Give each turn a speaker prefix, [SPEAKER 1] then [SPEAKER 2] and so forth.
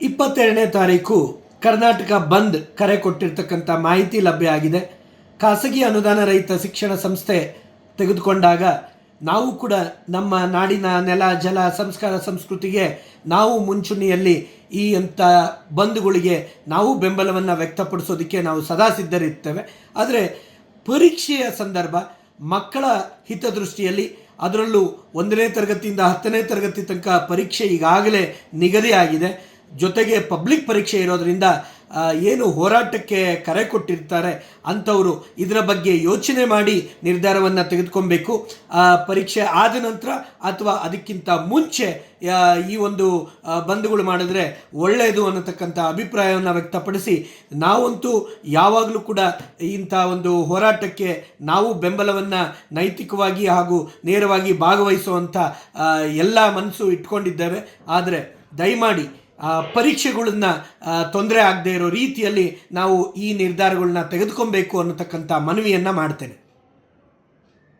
[SPEAKER 1] ಇಪ್ಪತ್ತೆರಡನೇ ತಾರೀಕು ಕರ್ನಾಟಕ ಬಂದ್ ಕರೆ ಕೊಟ್ಟಿರ್ತಕ್ಕಂಥ ಮಾಹಿತಿ ಲಭ್ಯ ಆಗಿದೆ. ಖಾಸಗಿ ಅನುದಾನ ರಹಿತ ಶಿಕ್ಷಣ ಸಂಸ್ಥೆ ತೆಗೆದುಕೊಂಡಾಗ ನಾವು ಕೂಡ ನಮ್ಮ ನಾಡಿನ ನೆಲ, ಜಲ, ಸಂಸ್ಕಾರ, ಸಂಸ್ಕೃತಿಗೆ ನಾವು ಮುಂಚೂಣಿಯಲ್ಲಿ ಈ ಅಂಥ ಬಂದ್ಗಳಿಗೆ ನಾವು ಬೆಂಬಲವನ್ನು ವ್ಯಕ್ತಪಡಿಸೋದಕ್ಕೆ ನಾವು ಸದಾ ಸಿದ್ಧರಿರ್ತೇವೆ. ಆದರೆ ಪರೀಕ್ಷೆಯ ಸಂದರ್ಭ ಮಕ್ಕಳ ಹಿತದೃಷ್ಟಿಯಲ್ಲಿ ಅದರಲ್ಲೂ ಒಂದನೇ ತರಗತಿಯಿಂದ ಹತ್ತನೇ ತರಗತಿ ತನಕ ಪರೀಕ್ಷೆ ಈಗಾಗಲೇ ನಿಗದಿಯಾಗಿದೆ. ಜೊತೆಗೆ ಪಬ್ಲಿಕ್ ಪರೀಕ್ಷೆ ಇರೋದರಿಂದ ಏನು ಹೋರಾಟಕ್ಕೆ ಕರೆ ಕೊಟ್ಟಿರ್ತಾರೆ ಅಂಥವರು, ಇದರ ಬಗ್ಗೆ ಯೋಚನೆ ಮಾಡಿ ನಿರ್ಧಾರವನ್ನು ತೆಗೆದುಕೊಬೇಕು. ಪರೀಕ್ಷೆ ಆದ ನಂತರ ಅಥವಾ ಅದಕ್ಕಿಂತ ಮುಂಚೆ ಈ ಒಂದು ಬಂಧುಗಳು ಮಾಡಿದ್ರೆ ಒಳ್ಳೆಯದು ಅನ್ನತಕ್ಕಂಥ ಅಭಿಪ್ರಾಯವನ್ನು ವ್ಯಕ್ತಪಡಿಸಿ, ನಾವಂತೂ ಯಾವಾಗಲೂ ಕೂಡ ಇಂಥ ಒಂದು ಹೋರಾಟಕ್ಕೆ ನಾವು ಬೆಂಬಲವನ್ನು ನೈತಿಕವಾಗಿ ಹಾಗೂ ನೇರವಾಗಿ ಭಾಗವಹಿಸುವಂಥ ಎಲ್ಲ ಮನಸ್ಸು ಇಟ್ಕೊಂಡಿದ್ದೇವೆ. ಆದರೆ ದಯಮಾಡಿ ಪರೀಕ್ಷೆಗಳನ್ನ ತೊಂದರೆ ಆಗದೇ ಇರೋ ರೀತಿಯಲ್ಲಿ ನಾವು ಈ ನಿರ್ಧಾರಗಳನ್ನ ತೆಗೆದುಕೊಬೇಕು ಅನ್ನತಕ್ಕಂಥ ಮನವಿಯನ್ನು ಮಾಡ್ತೇನೆ.